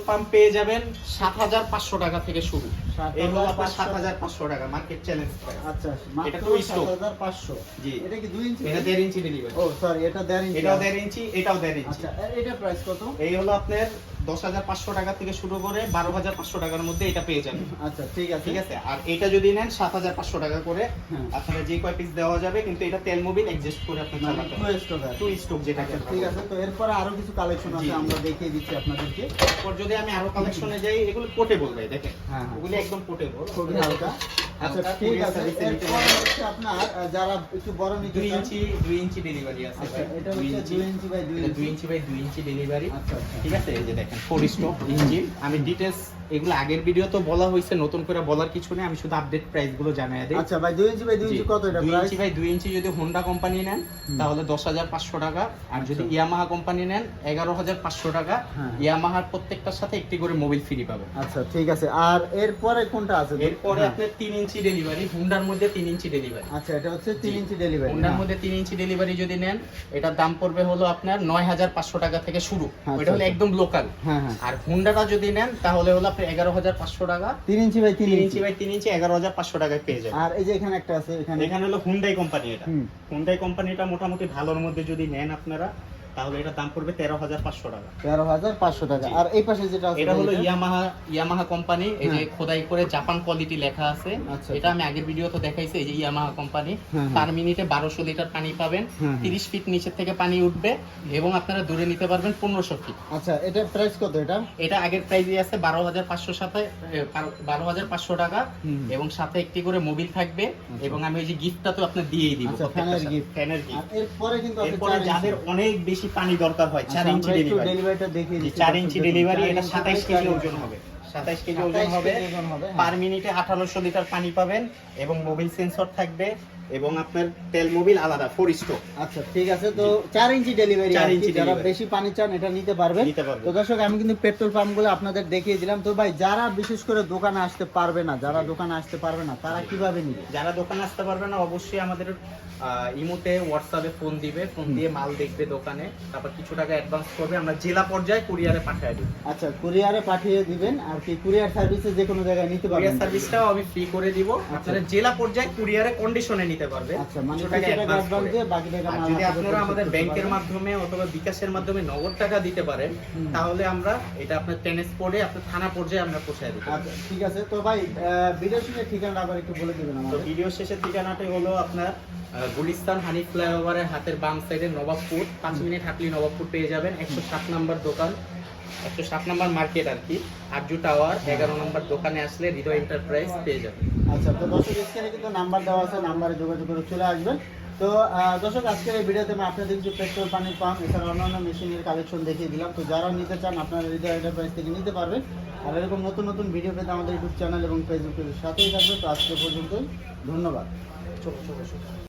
Pump পেয়ে যাবেন সাত হাজার পাঁচশো টাকা থেকে শুরু। এই হলো আপনার সাত হাজার পাঁচশো টাকা মার্কেট চ্যালেঞ্জ আচ্ছা এটা two stroke। 7500 জি। এটা কি দুই ইঞ্চি এটা দেড় ইঞ্চি ডেলিভারি ও সরি এটা 1.5 ইঞ্চি এটাও দেড় ইঞ্চি এটাও দেড় ইঞ্চি আচ্ছা এটা প্রাইস কত? এই হলো আপনার দশ হাজার পাঁচশো টাকা থেকে শুরু করে বারো হাজার পাঁচশো টাকার মধ্যে এটা পেয়ে যাবেন। আচ্ছা ঠিক আছে। ঠিক আছে? আর এটা যদি নেন সাত হাজার পাঁচশো টাকা করে। হ্যাঁ। আপনারা যে কয় পিস দেওয়া যাবে কিন্তু এটা তেল মোবিল অ্যাডজাস্ট করে আপনি মানে চালাতে টু স্টক টু স্টোক যেটাকে আচ্ছা, ঠিক আছে। তো এরপরে আরও কিছু কালেকশন আছে আমরা দেখিয়ে দিচ্ছি আপনাদেরকে। এরপর যদি আমি আরও কালেকশনে যাই এগুলো পোর্টেবল ভাই দেখেন। হ্যাঁ, হ্যাঁ। ওগুলি একদম পোর্টেবল খুবই হালকা। আচ্ছা ঠিক আছে। হচ্ছে আপনার যারা একটু বড় নিতে ইঞ্চি দুই ইঞ্চি ডেলিভারি আছে আচ্ছা এটা হচ্ছে ইঞ্চি। 2 ইঞ্চি বাই 2 এটা দুই ইঞ্চি। বাই ডেলিভারি আচ্ছা ঠিক আছে? এই যে দেখেন ফোর ইঞ্জিন আমি ডিটেলস এগুলো আগের ভিডিও তো বলা হয়েছে নতুন করে বলার কিছু নেই আমি শুধু আপডেট প্রাইসগুলো জানাই দিই। আচ্ছা ভাই 2 ইঞ্চি বাই 2 ইঞ্চি কত এটা প্রাইস ইঞ্চি বাই দুই ইঞ্চি যদি হোন্ডা কোম্পানি নেন তাহলে দশ হাজার পাঁচশো টাকা। আর যদি আচ্ছা। ইয়ামাহা কোম্পানি নেন এগারো হাজার পাঁচশো টাকা। হ্যাঁ। ইয়ামাহার প্রত্যেকটার সাথে একটি করে মোবাইল ফ্রি পাবেন। আচ্ছা ঠিক আছে। আর এরপরে কোনটা আছে? এরপরে হ্যাঁ। আপনার তিন ইঞ্চি ডেলিভারি হুন্ডার মধ্যে তিন ইঞ্চি ডেলিভারি আচ্ছা এটা হচ্ছে 3 ইঞ্চি ডেলিভারি হুন্ডার মধ্যে তিন ইঞ্চি ডেলিভারি যদি নেন এটার দাম পড়বে হলো আপনার নয় হাজার পাঁচশো টাকা থেকে শুরু। এটা হলো আচ্ছা। একদম লোকাল হ্যাঁ হ্যাঁ। আর হুন্ডাটা যদি নেন তাহলে হলো আপনার এগারো হাজার পাঁচশো টাকা। তিন ইঞ্চি বাই তিন ইঞ্চি। বাই তিন ইঞ্চি এগারো হাজার পাঁচশো টাকায় পেয়ে যাবেন। আর এই যে এখানে একটা আছে এখানে এখানে হলো হুন্ডাই কোম্পানি এটা হুন্ডাই কোম্পানিটা মোটামুটি ভালোর মধ্যে যদি নেন আপনারা তাহলে এটার দাম পড়বে তেরো হাজার পাঁচশো টাকা। তেরো হাজার পাঁচশো টাকা। আর এই পাশে যেটা এটা হলো ইয়ামাহা ইয়ামাহা কোম্পানি এই যে হ্যাঁ। খোদাই করে জাপান কোয়ালিটি লেখা আছে। আচ্ছা। এটা আমি আগের দেখাইছি এই যে ইয়ামাহা কোম্পানি হ্যাঁ, হ্যাঁ। পার মিনিটে বারোশো লিটার পানি পাবেন। তিরিশ ফিট নিচের থেকে পানি উঠবে এবং আপনারা দূরে নিতে পারবেন পনেরোশো ফিট আচ্ছা এটা প্রাইস কত এটা? এটা আগের প্রাইসই আছে বারো হাজার পাঁচশো সাথে বারো হাজার পাঁচশো টাকা এবং সাথে একটি করে মোবিল থাকবে এবং আমি ওই যে গিফটটা তো আপনার দিয়েই দিব আচ্ছা। ফ্যানের গিফট এরপরে কিন্তু এরপরে যাদের অনেক বেশি পানি দরকার হয় আচ্ছা, চার ইঞ্চি ডেলিভারি চার ইঞ্চি ডেলিভারি এটা সাতাইশ কেজি ওজন হবে। সাতাইশ কেজি 27 ওজন হবে। কেজি ওজন হবে, হ্যাঁ। পার মিনিটে আঠারোশো লিটার পানি পাবেন এবং মোবিল সেন্সর থাকবে এবং আপনার তেল মোবিল আলাদা ফোর স্টোক আচ্ছা ঠিক আছে তো চার ইঞ্চি ডেলিভারি চার ইঞ্চি যারা বেশি পানি চান এটা নিতে পারবেন। তো দর্শক আমি কিন্তু পেট্রোল পাম্পগুলো আপনাদের দেখিয়ে দিলাম। তো ভাই যারা বিশেষ করে দোকানে আসতে পারবে না যারা দোকানে আসতে পারবে না তারা কীভাবে নিবে? যারা দোকানে আসতে পারবে না অবশ্যই আমাদের ইমোতে হোয়াটসঅ্যাপে ফোন দিবে। ফোন দিয়ে মাল দেখবে দোকানে। তারপর কিছু টাকা অ্যাডভান্স করবে। আমরা জেলা পর্যায়ে কুরিয়ারে পাঠিয়ে দিই। আচ্ছা কুরিয়ারে পাঠিয়ে দিবেন। আর কি কুরিয়ার সার্ভিসে যে কোনো জায়গায় নিতে পারবেন? কুরিয়ার সার্ভিসটাও আমি ফ্রি করে দিব। আপনারা জেলা পর্যায়ে কুরিয়ারে কন্ডিশনে নিতে পারবে আচ্ছা মানে টাকা অ্যাডভান্স দিয়ে বাকি টাকা যদি আপনারা আমাদের ব্যাংকের মাধ্যমে অথবা বিকাশের মাধ্যমে নগদ টাকা দিতে পারেন তাহলে আমরা এটা আপনার ট্রান্সপোর্টে আপনার থানা পর্যায়ে আমরা পৌঁছায় দিতে আচ্ছা ঠিক আছে। তো ভাই ভিডিও ঠিকানা আবার একটু বলে দিবেন তো ভিডিও শেষের ঠিকানাটা হলো আপনার গুলিস্তান হানিফ ফ্লাইওভারের হাতের বাম সাইডে নবাবপুর। পাঁচ মিনিট হাঁটলি নবাবপুর পেয়ে যাবেন। একশো সাত নাম্বার দোকান। একশো সাত নম্বর মার্কেট আর কি আরজু টাওয়ার এগারো নম্বর দোকানে আসলে হৃদয় এন্টারপ্রাইজ পেয়ে যাবেন। আচ্ছা তো দর্শক স্ক্রিনে কিন্তু নাম্বার দেওয়া আছে নাম্বারে যোগাযোগ করে চলে আসবেন। তো দর্শক আজকের এই ভিডিওতে আমি আপনাদের কিছু পেট্রোল পানির পাম্প এছাড়া অন্যান্য মেশিনের কালেকশন দেখিয়ে দিলাম। তো যারা নিতে চান আপনারা হৃদয় এন্টারপ্রাইজ থেকে নিতে পারবেন। আর এরকম নতুন নতুন ভিডিও পেতে আমাদের ইউটিউব চ্যানেল এবং ফেসবুকের সাথেই থাকবে। তো আজকে পর্যন্ত ধন্যবাদ। ছোট ছোট ছোট